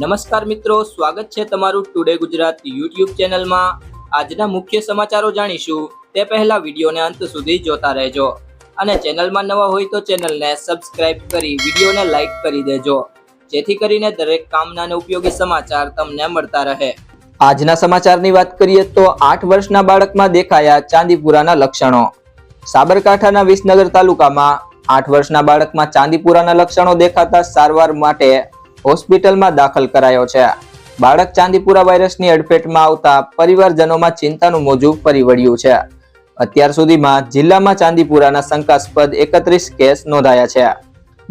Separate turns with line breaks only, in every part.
નમસ્કાર મિત્રો, સ્વાગત છે તમારું ટુડે ગુજરાત યુટ્યુબ ચેનલમાં. આજના મુખ્ય સમાચારો જાણીશું. તે પહેલા વિડીયોને અંત સુધી જોતા રહેજો. અને ચેનલમાં નવા હોય તો ચેનલને સબસ્ક્રાઇબ કરી વિડીયોને લાઇક કરી દેજો. જેથી કરીને દરેક કામના ઉપયોગી સમાચાર તમને મળતા રહે. આજના સમાચારની વાત કરીએ તો આઠ વર્ષના બાળકમાં દેખાયા ચાંદીપુરાના લક્ષણો. સાબરકાંઠાના વિસનગર તાલુકામાં આઠ વર્ષના બાળકમાં ચાંદીપુરાના લક્ષણો દેખાતા સારવાર માટે હોસ્પિટલમાં દાખલ કરાયો છે. બાળક ચાંદીપુરા વાયરસની અડફેટમાં આવતા પરિવારજનોમાં ચિંતાનું મોજું ફરી વળ્યું છે. અત્યાર સુધીમાં જિલ્લામાં ચાંદીપુરાના શંકાસ્પદ એકત્રીસ કેસ નોંધાયા છે.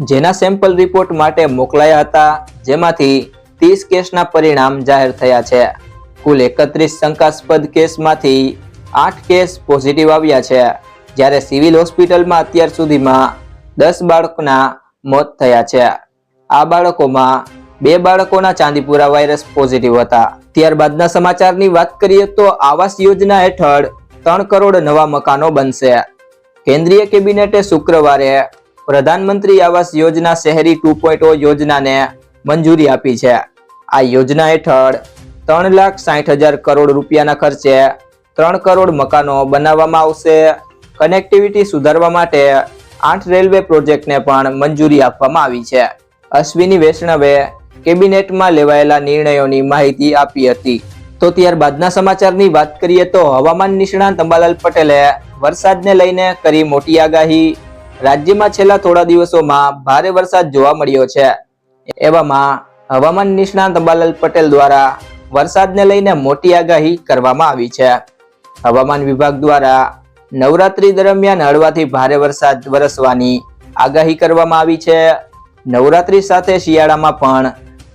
જેના સેમ્પલ રિપોર્ટ માટે મોકલાયા હતા, જેમાંથી ત્રીસ કેસના પરિણામ જાહેર થયા છે. કુલ એકત્રીસ શંકાસ્પદ કેસમાંથી આઠ કેસ પોઝિટિવ આવ્યા છે. જ્યારે સિવિલ હોસ્પિટલમાં અત્યાર સુધીમાં દસ બાળકના મોત થયા છે. આ બાળકોમાં બે બાળકોના ચાંદીપુરા વાયરસ પોઝિટિવ હતા. ત્યારબાદના સમાચારની વાત કરીએ તો આવાસ યોજના હેઠળ ત્રણ કરોડ નવા મકાનો બનશે. કેન્દ્રીય કેબિનેટે શુક્રવારે પ્રધાનમંત્રી આવાસ યોજના શહેરી ટુ યોજનાને મંજૂરી આપી છે. આ યોજના હેઠળ ત્રણ લાખ સાઠ હજાર કરોડ રૂપિયાના ખર્ચે ત્રણ કરોડ મકાનો બનાવવામાં આવશે. કનેક્ટિવિટી સુધારવા માટે આઠ રેલવે પ્રોજેક્ટને પણ મંજૂરી આપવામાં આવી છે. અશ્વિની વૈષ્ણવે કેબિનેટમાં લેવાયેલા નિર્ણયોની માહિતી આપી હતી. તો ત્યારબાદના સમાચારની વાત કરીએ તો હવામાન નિષ્ણાંત અંબાલાલ પટેલે વરસાદને લઈને કરી મોટી આગાહી. રાજ્યમાં છેલ્લા થોડા દિવસોમાં ભારે વરસાદ જોવા મળ્યો છે. એવામાં હવામાન નિષ્ણાંત અંબાલાલ પટેલ દ્વારા વરસાદને લઈને મોટી આગાહી કરવામાં આવી છે. હવામાન વિભાગ દ્વારા નવરાત્રી દરમિયાન હળવાથી ભારે વરસાદ વરસવાની આગાહી કરવામાં આવી છે. નવરાત્રી સાથે શિયાળામાં પણ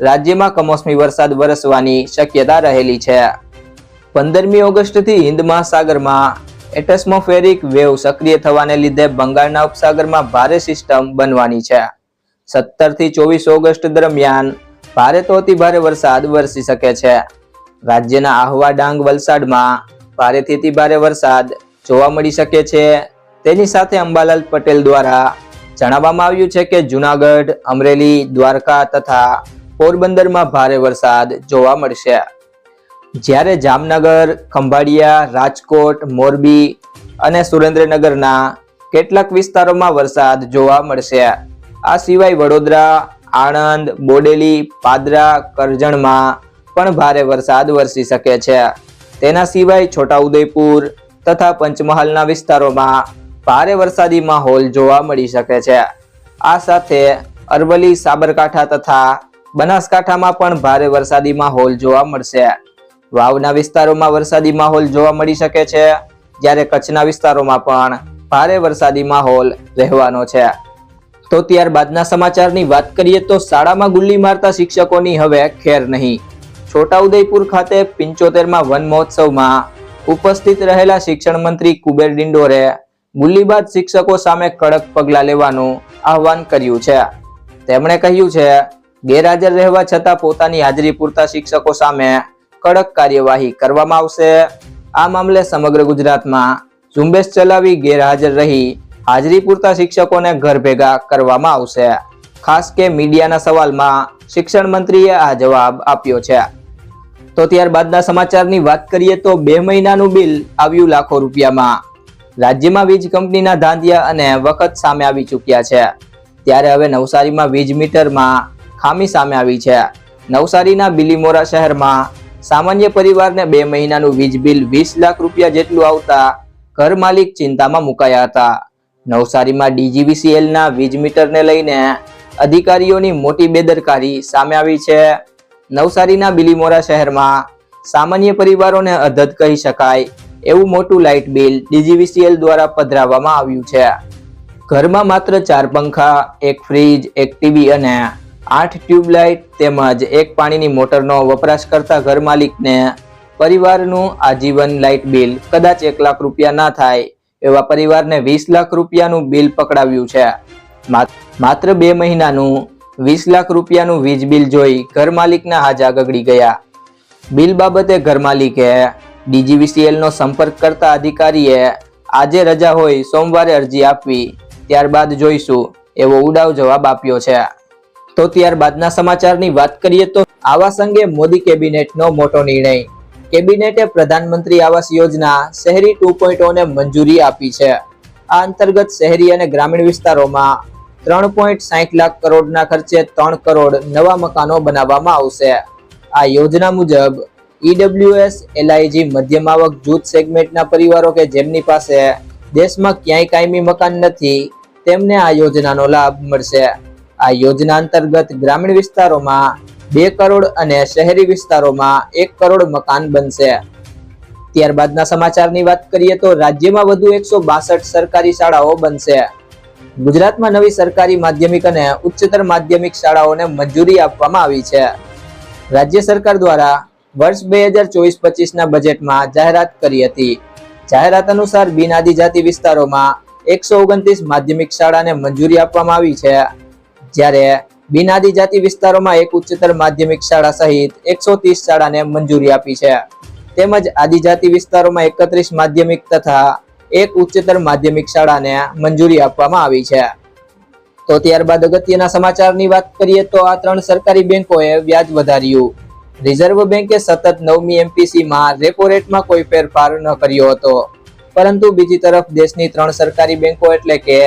રાજ્યમાં કમોસમી વરસાદ વરસવાની શક્યતા રહેલી છે. પંદરમી ઓગસ્ટથી હિન્દ મહાસાગરમાં એટમોસ્ફેરિક વેવ સક્રિય થવાને લીધે બંગાળના ઉપસાગરમાં ભારે સિસ્ટમ બનવાની છે. સત્તરથી ચોવીસ ઓગસ્ટ દરમિયાન ભારે તો ભારે વરસાદ વરસી શકે છે. રાજ્યના આહવા ડાંગ વલસાડમાં ભારેથી ભારે વરસાદ જોવા મળી શકે છે. તેની સાથે અંબાલાલ પટેલ દ્વારા જણાવવામાં આવ્યું છે કે જુનાગઢ, અમરેલી, દ્વારકા તથા પોરબંદરમાં ભારે વરસાદ જોવા મળશે. જ્યારે જામનગર, ખંભાળિયા, રાજકોટ, મોરબી અને સુરેન્દ્રનગરના કેટલાક વિસ્તારોમાં વરસાદ જોવા મળશે. આ સિવાય વડોદરા, આણંદ, બોડેલી, પાદરા, કરજણમાં પણ ભારે વરસાદ વરસી શકે છે. તેના સિવાય છોટાઉદેપુર તથા પંચમહાલના વિસ્તારોમાં ભારે વરસાદી માહોલ જોવા મળી શકે છે. આ સાથે અરવલ્લી, સાબરકાંઠા તથા બનાસકાંઠામાં પણ ભારે વરસાદી માહોલ જોવા મળશે. વાવના વિસ્તારોમાં વરસાદી માહોલ જોવા મળી શકે છે, જ્યારે કચ્છના વિસ્તારોમાં પણ ભારે વરસાદી માહોલ રહેવાનો છે. તો ત્યારબાદના સમાચારની વાત કરીએ તો શાળામાં ગુલ્લી મારતા શિક્ષકોની હવે ખેર નહીં. છોટાઉદેપુર ખાતે પિંચોતેરમાં વન મહોત્સવમાં ઉપસ્થિત રહેલા શિક્ષણ મંત્રી કુબેર ડિંડોરે ગુલ્લીબાદ શિક્ષકો સામે કડક પગલાં લેવાનું આહવાન કર્યું છે. તેમણે કહ્યું છે, ગેરહાજર રહેવા છતાં પોતાની હાજરી પૂરતા શિક્ષકો સામે કડક કાર્યવાહી કરવામાં આવશે. આ મામલે સમગ્ર ગુજરાતમાં ઝુંબેશ ચલાવી ગેરહાજર રહી હાજરી પૂરતા શિક્ષકોને ઘર ભેગા કરવામાં આવશે. ખાસ કે મીડિયાના સવાલમાં શિક્ષણ મંત્રીએ આ જવાબ આપ્યો છે. તો ત્યારબાદના સમાચારની વાત કરીએ તો બે મહિનાનું બિલ આવ્યું લાખો રૂપિયામાં. રાજ્યમાં વીજ કંપનીના ધાંધિયા અને વખત સામે આવી ચૂક્યા છે. ત્યારે હવે નવસારીમાં વીજ મીટરમાં ખામી સામે આવી છે. નવસારીના બિલીમોરા શહેરમાં સામાન્ય પરિવારને બે મહિનાનું વીજ બિલ વીસ લાખ રૂપિયા જેટલું આવતા ઘર માલિક ચિંતામાં મુકાયા હતા. નવસારીમાં ડીજીવીસીએલના વીજ મીટરને લઈને અધિકારીઓની મોટી બેદરકારી સામે આવી છે. નવસારીના બિલીમોરા શહેરમાં સામાન્ય પરિવારોને અધદ કહી શકાય એવું મોટું લાઇટ બિલ ડીજીવીસીએલ દ્વારા પધરાવવામાં આવ્યું છે. ઘરમાં માત્ર ચાર પંખા, એક ફ્રીજ, એક ટીવી અને આઠ ટ્યુબલાઇટ તેમજ એક પાણીની મોટરનો વપરાશ કરતા ઘર માલિકને પરિવારનું આજીવન લાઇટ બિલ કદાચ એક લાખ રૂપિયા ના થાય એવા પરિવારને વીસ લાખ રૂપિયાનું બિલ પકડાવ્યું છે. માત- માત્ર બે મહિનાનું વીસ લાખ રૂપિયાનું વીજ બિલ જોઈ ઘર માલિકના હાજા ગગડી ગયા. બિલ બાબતે ઘર માલિકે DGVCL નો સંપર્ક કરતા અધિકારીએ આજે રજા હોય સોમવારે અરજી આપવી, ત્યારબાદ જોઈશું, એવો ઉડાવ જવાબ આપ્યો છે. તો ત્યારબાદના સમાચારની વાત કરીએ તો આવાસ અંગે મોદી કેબિનેટનો મોટો નિર્ણય. કેબિનેટે પ્રધાનમંત્રી આવાસ યોજના શહેરી ટુ ને મંજૂરી આપી છે. આ અંતર્ગત શહેરી અને ગ્રામીણ વિસ્તારોમાં ત્રણ પોઈન્ટ સાહીઠ લાખ કરોડના ખર્ચે ત્રણ કરોડ નવા મકાનો બનાવવામાં આવશે. આ યોજના મુજબ ઈડબ્લ્યુએસ એલઆઈજી મધ્યમ આવક, જૂથ સેગમેન્ટના પરિવારો કે જેમની પાસે દેશમાં ક્યાંય કાયમી મકાન નથી, તેમને આ યોજનાનો લાભ મળશે. આ યોજના અંતર્ગત ગ્રામીણ વિસ્તારોમાં બે કરોડ અને શહેરી વિસ્તારોમાં એક કરોડ મકાન બનશે. ત્યારબાદના સમાચારની વાત કરીએ તો રાજ્યમાં વધુ એકસો બાસઠ સરકારી શાળાઓ બનશે. ગુજરાતમાં નવી સરકારી માધ્યમિક અને ઉચ્ચતર માધ્યમિક શાળાઓને મંજૂરી આપવામાં આવી છે. રાજ્ય સરકાર દ્વારા વર્ષ બે હજાર ચોવીસ પચીસના બજેટમાં જાહેરાત કરી હતી. જાહેરાત અનુસાર બિન આદિજાતિ વિસ્તારોમાં એકસો ઓગણત્રીસ માધ્યમિક શાળાને મંજૂરી આપવામાં આવી છે. જ્યારે બિન આદિજાતિ વિસ્તારોમાં એક ઉચ્ચતર માધ્યમિક શાળા સહિત એકસો ત્રીસ શાળાને મંજૂરી આપી છે. તેમજ આદિજાતિ વિસ્તારોમાં એકત્રીસ માધ્યમિક તથા એક ઉચ્ચતર માધ્યમિક શાળાને મંજૂરી આપવામાં આવી છે. તો ત્યારબાદ અગત્યના સમાચારની વાત કરીએ તો આ ત્રણ સરકારી બેંકોએ વ્યાજ વધાર્યું. રિઝર્વ બેંકે સતત નવમી એમપીસીમાં રેપો રેટમાં કોઈ ફેરફાર ન કર્યો હતો. પરંતુ બીજી તરફ દેશની ત્રણ સરકારી બેંકો એટલે કે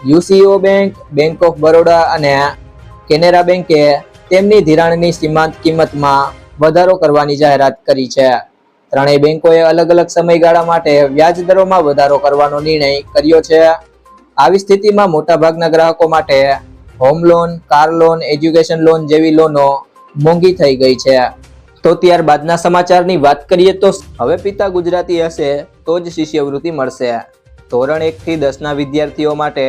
U C O bank bank of Baroda અને કેનેરા બેંકે તેમની ધિરાણની સીમાંત કિંમતમાં વધારો કરવાની જાહેરાત કરી છે. ત્રણેય બેંકોએ અલગ અલગ સમયગાળા માટે વ્યાજ દરોમાં વધારો કરવાનો નિર્ણય કર્યો છે. આવી સ્થિતિમાં મોટાભાગના ગ્રાહકો માટે home loan, car loan, education loan જેવી લોનો મોંઘી થઈ ગઈ છે તો ત્યારબાદના સમાચારની વાત કરીએ તો હવે પિતા ગુજરાતી હશે તો જ શિષ્યવૃત્તિ મળશે ધોરણ એકથી દસના વિદ્યાર્થીઓ માટે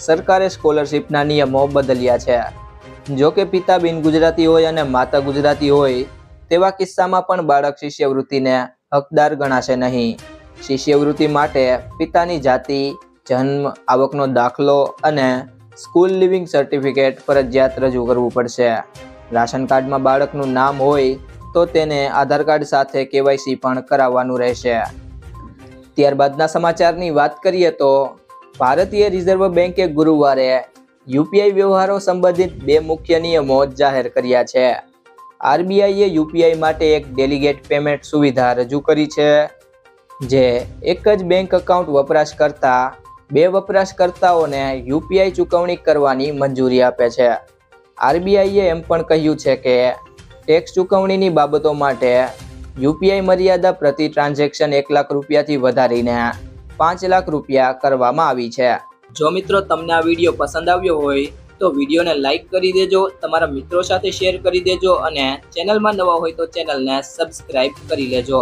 સરકારે સ્કોલરશિપના નિયમો બદલ્યા છે જો કે પિતા બિન ગુજરાતી હોય અને માતા ગુજરાતી હોય, તેવા કિસ્સામાં પણ બાળક શિષ્યવૃત્તિને હકદાર ગણાશે નહીં. શિષ્યવૃત્તિ માટે પિતાની જાતિ, જન્મ, આવકનો દાખલો અને સ્કૂલ લિવિંગ સર્ટિફિકેટ ફરજિયાત રજૂ કરવું પડશે રાશન કાર્ડમાં બાળકનું નામ હોય તો તેને આધાર કાર્ડ સાથે કેવાયસી પણ કરાવવાનું રહેશે. ત્યારબાદના સમાચારની વાત કરીએ તો ભારતીય રિઝર્વ બેંકે ગુરુવારે યુપીઆઈ વ્યવહારો સંબંધિત બે મુખ્ય નિયમો જાહેર કર્યા છે. આરબીઆઈએ યુપીઆઈ માટે એક ડેલિગેટ પેમેન્ટ સુવિધા રજૂ કરી છે, જે એક જ બેંક એકાઉન્ટ વપરાશકર્તા બે વપરાશકર્તાઓને યુપીઆઈ ચૂકવણી કરવાની મંજૂરી આપે છે. આરબીઆઈએ એમ પણ કહ્યું છે કે ટેક્સ ચૂકવણીની બાબતો માટે યુપીઆઈ મર્યાદા પ્રતિ ટ્રાન્ઝેક્શન એક લાખ રૂપિયાથી વધારીને પાંચ લાખ રૂપિયા કરવામાં આવી છે. જો મિત્રો તમને આ વીડિયો પસંદ આવ્યો હોય તો વિડીયોને લાઈક કરી દેજો, તમારા મિત્રો સાથે શેર કરી દેજો અને ચેનલમાં નવા હોય તો ચેનલને સબસ્ક્રાઈબ કરી લેજો.